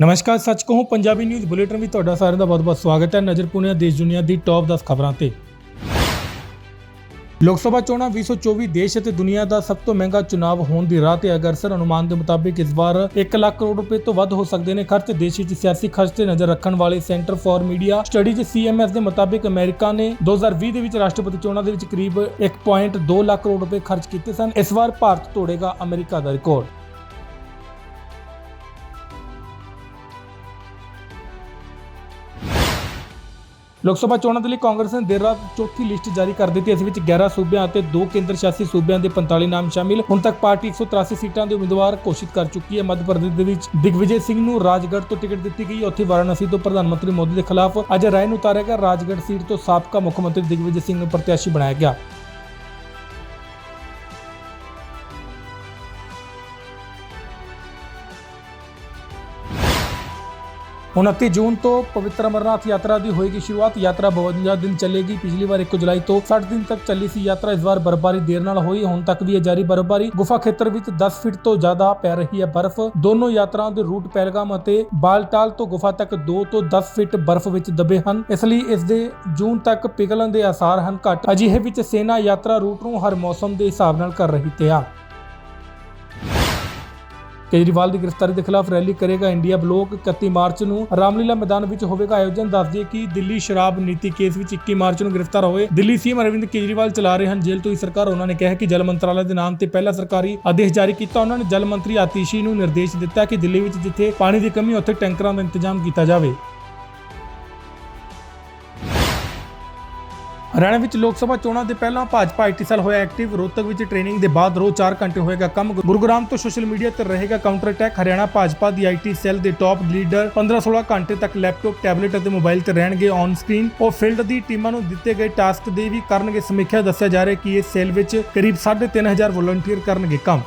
ਨਮਸਕਾਰ, ਸੱਚ ਕਹੂੰ, ਪੰਜਾਬੀ ਨਿਊਜ਼ ਬੁਲੇਟਿਨ ਵਿੱਚ ਤੁਹਾਡਾ ਸਾਰਿਆਂ ਦਾ ਬਹੁਤ-ਬਹੁਤ ਸਵਾਗਤ ਹੈ। ਨਜ਼ਰ ਪੁਣੇ ਦੇਸ਼ ਦੁਨੀਆ ਦੀ ਟੌਪ 10 ਖਬਰਾਂ ਤੇ। ਲੋਕ ਸਭਾ ਚੋਣਾਂ 2024 ਦੇਸ਼ ਅਤੇ ਦੁਨੀਆ ਦਾ ਸਭ ਤੋਂ ਮਹਿੰਗਾ ਚੁਣਾਵ ਹੋਣ ਦੀ ਰਾਹ ਤੇ ਅਗਰਸਰ ਅਨੁਮਾਨ ਦੇ ਮੁਤਾਬਿਕ ਇਸ ਵਾਰ 1 ਲੱਖ ਕਰੋੜ ਰੁਪਏ ਤੋਂ ਵੱਧ ਹੋ ਸਕਦੇ ਨੇ ਖਰਚ। ਦੇਸ਼ ਵਿੱਚ ਸਿਆਸੀ ਖਰਚ ਤੇ ਨਜ਼ਰ ਰੱਖਣ ਵਾਲੇ Centre for Media Studies CMS ਦੇ ਮੁਤਾਬਿਕ ਅਮਰੀਕਾ ਨੇ 2020 ਦੇ ਵਿੱਚ ਰਾਸ਼ਟਰਪਤੀ ਚੋਣਾਂ ਦੇ ਵਿੱਚ ਕਰੀਬ 1.2 ਲੱਖ ਕਰੋੜ ਰੁਪਏ ਖਰਚ ਕੀਤੇ ਸਨ। ਇਸ ਵਾਰ ਭਾਰਤ ਤੋੜੇਗਾ ਅਮਰੀਕਾ ਦਾ ਰਿਕਾਰਡ ਲੋਕ ਸਭਾ ਚੋਣਾਂ ਦੇ ਲਈ ਕਾਂਗਰਸ ਨੇ ਦੇਰ ਰਾਤ ਚੌਥੀ ਲਿਸਟ ਜਾਰੀ ਕਰ ਦਿੱਤੀ। ਇਸ ਵਿੱਚ 11 ਸੂਬਿਆਂ ਅਤੇ 2 ਕੇਂਦਰ ਸ਼ਾਸਿਤ ਸੂਬਿਆਂ ਦੇ 45 ਨਾਮ ਸ਼ਾਮਿਲ। ਹੁਣ ਤੱਕ ਪਾਰਟੀ 183 ਸੀਟਾਂ ਦੇ ਉਮੀਦਵਾਰ ਘੋਸ਼ਿਤ ਕਰ ਚੁੱਕੀ ਹੈ। ਮੱਧ ਪ੍ਰਦੇਸ਼ ਦੇ ਵਿੱਚ ਦਿਗਵਿਜੇ ਸਿੰਘ ਨੂੰ ਰਾਜਗੜ੍ਹ ਤੋਂ ਟਿਕਟ ਦਿੱਤੀ ਗਈ। ਉੱਥੇ ਵਾਰਾਣਸੀ ਤੋਂ ਪ੍ਰਧਾਨ ਮੰਤਰੀ ਮੋਦੀ ਦੇ ਖਿਲਾਫ ਅੱਜ ਰਾਏ ਨੂੰ ਉਤਾਰਿਆ ਗਿਆ। ਰਾਜਗੜ੍ਹ ਸੀਟ ਤੋਂ ਸਾਬਕਾ ਮੁੱਖ ਮੰਤਰੀ ਦਿਗਵਿਜੇ ਸਿੰਘ ਨੂੰ ਪ੍ਰਤਿਆਸ਼ੀ ਬਣਾਇਆ ਗਿਆ। ਉਨੱਤੀ ਜੂਨ ਤੋਂ ਪਵਿੱਤਰ ਅਮਰਨਾਥ ਯਾਤਰਾ ਦੀ ਹੋਏਗੀ ਸ਼ੁਰੂਆਤ। ਯਾਤਰਾ 52 ਦਿਨ ਚੱਲੇਗੀ। ਪਿਛਲੀ ਵਾਰ 1 ਜੁਲਾਈ ਤੋਂ 60 ਦਿਨ ਤੱਕ ਚੱਲੀ ਸੀ ਯਾਤਰਾ। ਇਸ ਵਾਰ ਬਰਫ਼ਬਾਰੀ ਦੇਰ ਨਾਲ ਹੋਈ। ਹੁਣ ਤੱਕ ਵੀ ਇਹ ਜਾਰੀ ਬਰਫ਼ਬਾਰੀ। ਗੁਫਾ ਖੇਤਰ ਵਿੱਚ 10 ਫੀਟ ਤੋਂ ਜ਼ਿਆਦਾ ਪੈ ਰਹੀ ਹੈ ਬਰਫ਼। ਦੋਨੋਂ ਯਾਤਰਾਵਾਂ ਦੇ ਰੂਟ ਪਹਿਲਗਾਮ ਅਤੇ ਬਾਲਟਾਲ ਤੋਂ ਗੁਫਾ ਤੱਕ 2 ਤੋਂ 10 ਫੀਟ ਬਰਫ਼ ਵਿੱਚ ਦਬੇ ਹਨ। ਇਸ ਲਈ ਇਸ ਦੇ ਜੂਨ ਤੱਕ ਪਿਘਲਣ ਦੇ ਆਸਾਰ ਹਨ ਘੱਟ। ਅਜਿਹੇ ਵਿੱਚ ਸੈਨਾ ਯਾਤਰਾ ਰੂਟ ਨੂੰ ਹਰ ਮੌਸਮ ਦੇ ਹਿਸਾਬ ਨਾਲ ਕਰ ਰਹੀ ਤਿਆਰ। ਕੇਜਰੀਵਾਲ ਦੀ ਗ੍ਰਿਫਤਾਰੀ ਦੇ ਖਿਲਾਫ ਰੈਲੀ ਕਰੇਗਾ ਇੰਡੀਆ ਬਲੋਕ 31 ਮਾਰਚ ਨੂੰ। ਰਾਮਲੀਲਾ ਮੈਦਾਨ ਵਿੱਚ ਹੋਵੇਗਾ ਆਯੋਜਨ। ਦੱਸ ਦਈਏ ਕਿ ਦਿੱਲੀ ਸ਼ਰਾਬ ਨੀਤੀ ਕੇਸ ਵਿੱਚ 21 ਮਾਰਚ ਨੂੰ ਗ੍ਰਿਫਤਾਰ ਹੋਏ। ਦਿੱਲੀ ਸੀਐਮ ਅਰਵਿੰਦ ਕੇਜਰੀਵਾਲ ਚਲਾ ਰਹੇ ਹਨ ਜੇਲ੍ਹ ਤੋਂ ਹੀ ਸਰਕਾਰ। ਉਹਨਾਂ ਨੇ ਕਿਹਾ ਕਿ ਜਲ ਮੰਤਰਾਲੇ ਦੇ ਨਾਮ ਤੇ ਪਹਿਲਾ ਸਰਕਾਰੀ ਆਦੇਸ਼ ਜਾਰੀ ਕੀਤਾ। ਉਹਨਾਂ ਨੇ ਜਲ ਮੰਤਰੀ ਆਤੀਸ਼ੀ ਨੂੰ ਨਿਰਦੇਸ਼ ਦਿੱਤਾ ਕਿ ਦਿੱਲੀ ਵਿੱਚ ਜਿੱਥੇ ਪਾਣੀ ਦੀ ਕਮੀ ਉੱਥੇ ਟੈਂਕਰਾਂ ਦਾ ਇੰਤਜ਼ਾਮ ਕੀਤਾ ਜਾਵੇ। ਹਰਿਆਣਾ ਵਿੱਚ ਲੋਕ ਸਭਾ ਚੋਣਾਂ ਦੇ ਪਹਿਲਾਂ ਭਾਜਪਾ ਆਈਟੀ ਸੈੱਲ ਹੋਇਆ ਐਕਟਿਵ, ਰੋਹਤਕ ਵਿੱਚ ਟ੍ਰੇਨਿੰਗ ਦੇ ਬਾਅਦ ਰੋਜ਼ 4 ਘੰਟੇ ਹੋਏਗਾ ਕੰਮ। ਗੁਰੂਗ੍ਰਾਮ ਤੋਂ ਸੋਸ਼ਲ ਮੀਡੀਆ ਤੇ ਰਹੇਗਾ ਕਾਊਂਟਰ ਅਟੈਕ ਹਰਿਆਣਾ ਭਾਜਪਾ ਦੀ ਆਈਟੀ ਸੈੱਲ ਦੇ ਟਾਪ ਲੀਡਰ 15-16 ਘੰਟੇ ਤੱਕ ਲੈਪਟਾਪ ਟੈਬਲੇਟ ਅਤੇ ਮੋਬਾਈਲ ਤੇ ਰਹਿਣਗੇ ਔਨ ਸਕਰੀਨ ਉਹ ਫੀਲਡ ਦੀ ਟੀਮਾਂ ਨੂੰ ਦਿੱਤੇ ਗਏ ਟਾਸਕ ਦੇ ਵੀ ਕਰਨਗੇ। ਸਮੀਖਿਆ ਦੱਸਿਆ ਜਾ ਰਿਹਾ ਕਿ ਇਸ ਸੈੱਲ ਵਿੱਚ ਕਰੀਬ 3500 ਵੋਲੰਟੀਅਰ ਕਰਨਗੇ ਕੰਮ।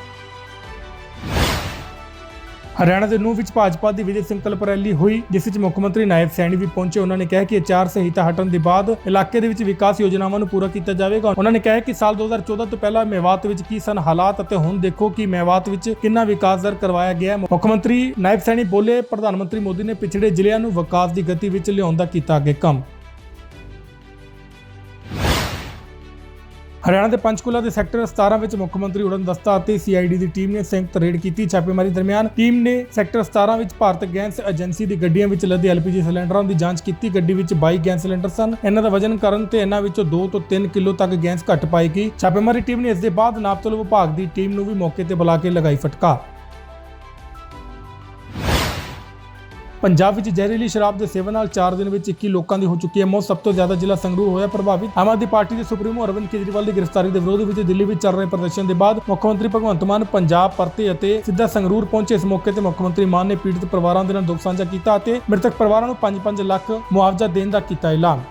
ਹਰਿਆਣਾ ਦੇ ਨੂਹ ਵਿੱਚ ਭਾਜਪਾ ਦੀ ਵਿਜੇ ਸੰਕਲਪ ਰੈਲੀ ਹੋਈ, ਜਿਸ ਵਿੱਚ ਮੁੱਖ ਮੰਤਰੀ ਨਾਇਬ ਸੈਣੀ ਵੀ ਪਹੁੰਚੇ। ਉਹਨਾਂ ਨੇ ਕਿਹਾ ਕਿ ਆਚਾਰ ਸੰਹਿਤਾ ਹਟਣ ਦੇ ਬਾਅਦ ਇਲਾਕੇ ਦੇ ਵਿੱਚ ਵਿਕਾਸ ਯੋਜਨਾਵਾਂ ਨੂੰ ਪੂਰਾ ਕੀਤਾ ਜਾਵੇਗਾ। ਉਹਨਾਂ ਨੇ ਕਿਹਾ ਕਿ ਸਾਲ 2014 ਤੋਂ ਪਹਿਲਾਂ ਮੇਵਾਤ ਵਿੱਚ ਕੀ ਸਨ ਹਾਲਾਤ ਅਤੇ ਹੁਣ ਦੇਖੋ ਕਿ ਮੇਵਾਤ ਵਿੱਚ ਕਿੰਨਾ ਵਿਕਾਸ ਦਰ ਕਰਵਾਇਆ ਗਿਆ ਹੈ। ਮੁੱਖ ਮੰਤਰੀ ਨਾਇਬ ਸੈਣੀ ਬੋਲੇ, ਪ੍ਰਧਾਨ ਮੰਤਰੀ ਮੋਦੀ ਨੇ ਪਿਛੜੇ ਜ਼ਿਲ੍ਹਿਆਂ ਨੂੰ ਵਿਕਾਸ ਦੀ ਗਤੀ ਵਿੱਚ ਲਿਆਉਣ ਦਾ ਕੀਤਾ ਅੱਗੇ ਕੰਮ। ਹਰਿਆਣਾ ਦੇ ਪੰਚਕੂਲਾ ਦੇ ਸੈਕਟਰ 17 ਵਿੱਚ ਮੁੱਖ ਮੰਤਰੀ ਉੜਨ ਦਸਤਾ ਅਤੇ ਸੀਆਈਡੀ ਦੀ ਟੀਮ ਨੇ ਸੰਯੁਕਤ ਰੇਡ ਕੀਤੀ ਛਾਪੇਮਾਰੀ ਦਰਮਿਆਨ। ਟੀਮ ਨੇ ਸੈਕਟਰ 17 ਵਿੱਚ ਭਾਰਤ ਗੈਸ ਏਜੰਸੀ ਦੀ ਗੱਡੀਆਂ ਵਿੱਚ ਲੱਦੇ ਐਲਪੀਜੀ ਸਿਲੰਡਰਾਂ ਦੀ ਜਾਂਚ ਕੀਤੀ। ਗੱਡੀ ਵਿੱਚ 22 ਗੈਸ ਸਿਲੰਡਰ ਸਨ। ਇਹਨਾਂ ਦਾ ਵਜ਼ਨ ਕਰਨ ਤੇ ਇਹਨਾਂ ਵਿੱਚੋਂ 2 ਤੋਂ 3 ਕਿਲੋ ਤੱਕ ਗੈਸ ਘੱਟ ਪਾਈ ਗਈ। ਛਾਪੇਮਾਰੀ ਟੀਮ ਨੇ ਇਸ ਦੇ ਬਾਅਦ ਨਾਪਤੋਲ ਵਿਭਾਗ ਦੀ ਟੀਮ ਨੂੰ ਵੀ ਮੌਕੇ ਤੇ ਬੁਲਾ ਕੇ ਲਗਾਈ ਫਟਕਾਰ। ਪੰਜਾਬ ਵਿੱਚ ਜ਼ਹਿਰੀਲੀ ਸ਼ਰਾਬ ਦੇ ਸੇਵਨ ਨਾਲ 4 ਦਿਨ ਵਿੱਚ 21 ਲੋਕਾਂ ਦੀ ਹੋ ਚੁੱਕੀ ਹੈ ਮੌਤ। ਸਭ ਤੋਂ ਜ਼ਿਆਦਾ ਜ਼ਿਲ੍ਹਾ ਸੰਗਰੂਰ ਹੋਇਆ ਪ੍ਰਭਾਵਿਤ। ਆਮ ਆਦਮੀ ਪਾਰਟੀ ਦੇ ਸੁਪਰੀਮੋ ਅਰਵਿੰਦ ਕੇਜਰੀਵਾਲ ਦੀ ਗ੍ਰਿਫਤਾਰੀ ਦੇ ਵਿਰੋਧ ਵਿੱਚ ਦਿੱਲੀ ਵਿੱਚ ਚੱਲ ਰਹੇ ਪ੍ਰਦਰਸ਼ਨ ਦੇ ਬਾਅਦ ਮੁੱਖ ਮੰਤਰੀ ਭਗਵੰਤ ਮਾਨ ਪੰਜਾਬ, ਪਰਤੇ ਅਤੇ ਸਿੱਧਾ ਸੰਗਰੂਰ ਪਹੁੰਚੇ। ਇਸ ਮੌਕੇ ਤੇ ਮੁੱਖ ਮੰਤਰੀ ਮਾਨ ਨੇ ਪੀੜਤ ਪਰਿਵਾਰਾਂ ਦੇ ਨਾਲ ਦੁੱਖ ਸਾਂਝਾ ਕੀਤਾ ਅਤੇ ਮ੍ਰਿਤਕ ਪਰਿਵਾਰਾਂ ਨੂੰ 5-5 ਲੱਖ ਮੁਆਵਜ਼ਾ ਦੇਣ ਦਾ ਕੀਤਾ ਐਲਾਨ।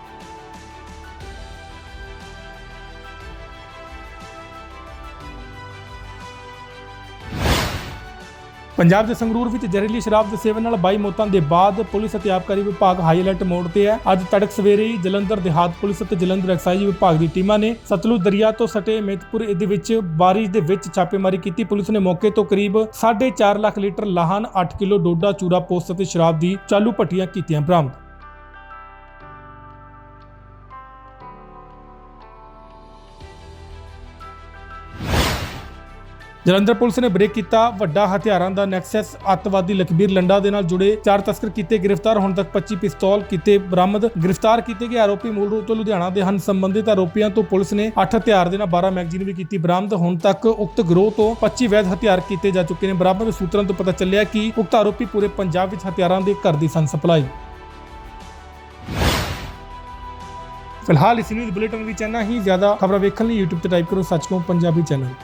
ਪੰਜਾਬ ਦੇ ਸੰਗਰੂਰ ਵਿੱਚ ਜ਼ਹਿਰੀਲੀ ਸ਼ਰਾਬ ਦੇ ਸੇਵਨ ਨਾਲ 22 ਮੌਤਾਂ ਦੇ ਬਾਅਦ ਪੁਲਿਸ ਅਤੇ ਆਬਕਾਰੀ ਵਿਭਾਗ ਹਾਈ ਅਲਰਟ ਮੋਡ ਤੇ ਹੈ। ਅੱਜ ਤੜਕ ਸਵੇਰੇ ਹੀ ਜਲੰਧਰ ਦੇਹਾਤ ਪੁਲਿਸ ਅਤੇ ਜਲੰਧਰ ਐਕਸਾਈਜ਼ ਵਿਭਾਗ ਦੀ ਟੀਮਾਂ ਨੇ ਸਤਲੁਜ ਦਰਿਆ ਤੋਂ ਸਟੇ ਮੇਤਪੁਰ ਦੇ ਵਿੱਚ ਬਾਰਿਸ਼ ਦੇ ਵਿੱਚ ਛਾਪੇਮਾਰੀ ਕੀਤੀ। ਪੁਲਿਸ ਨੇ ਮੌਕੇ ਤੋਂ ਕਰੀਬ 4.5 ਲੱਖ ਲੀਟਰ ਲਾਹਨ 8 ਕਿਲੋ ਡੋਡਾ, ਚੂਰਾ ਪੋਸਤ ਅਤੇ ਸ਼ਰਾਬ ਦੀ ਚਾਲੂ ਭੱਟੀਆਂ ਕੀਤੀਆਂ ਬਰਾਮਦ। ਜਲੰਧਰ ਪੁਲਿਸ ਨੇ ਬ੍ਰੇਕ ਕੀਤਾ। ਵੱਡਾ ਹਥਿਆਰਾਂ ਦਾ ਨੈਕਸਸ ਅੱਤਵਾਦੀ ਲਖਬੀਰ ਲੰਡਾ ਦੇ ਨਾਲ ਜੁੜੇ ਚਾਰ ਤਸਕਰ ਕੀਤੇ ਗ੍ਰਿਫਤਾਰ। ਹੁਣ ਤੱਕ 25 ਪਿਸਤੌਲ ਕੀਤੇ ਬਰਾਮਦ। ਗ੍ਰਿਫਤਾਰ ਕੀਤੇ ਗਏ ਆਰੋਪੀ ਮੂਲ ਰੂਪ ਤੋਂ ਲੁਧਿਆਣਾ ਦੇ ਹਨ। ਸੰਬੰਧਿਤ ਆਰੋਪੀਆਂ ਤੋਂ ਪੁਲਿਸ ਨੇ 8 ਹਥਿਆਰ ਦੇ ਨਾਲ 12 ਮੈਗਜ਼ੀਨ ਵੀ ਕੀਤੀ ਬਰਾਮਦ। ਹੁਣ ਤੱਕ ਉਕਤ ਗਰੋਹ ਤੋਂ 25 ਵੈਧ ਹਥਿਆਰ ਕੀਤੇ ਜਾ ਚੁੱਕੇ ਨੇ। ਬਰਾਮਦ ਸੂਤਰਾਂ ਤੋਂ ਪਤਾ ਚੱਲਿਆ ਕਿ ਉਕਤ ਆਰੋਪੀ ਪੂਰੇ ਪੰਜਾਬ ਵਿੱਚ ਹਥਿਆਰਾਂ ਦੇ ਘਰ ਦੀ ਸਨ ਸਪਲਾਈ। ਫਿਲਹਾਲ ਇਸ ਨਿਊਜ਼ ਬੁਲੇਟਿਨ ਵਿੱਚ ਇੰਨਾ ਹੀ। ਜ਼ਿਆਦਾ ਖਬਰਾਂ ਵੇਖਣ ਲਈ YouTube ਤੇ ਟਾਈਪ ਕਰੋ ਸੱਚਮੁੱਚ ਪੰਜਾਬੀ ਚੈਨਲ।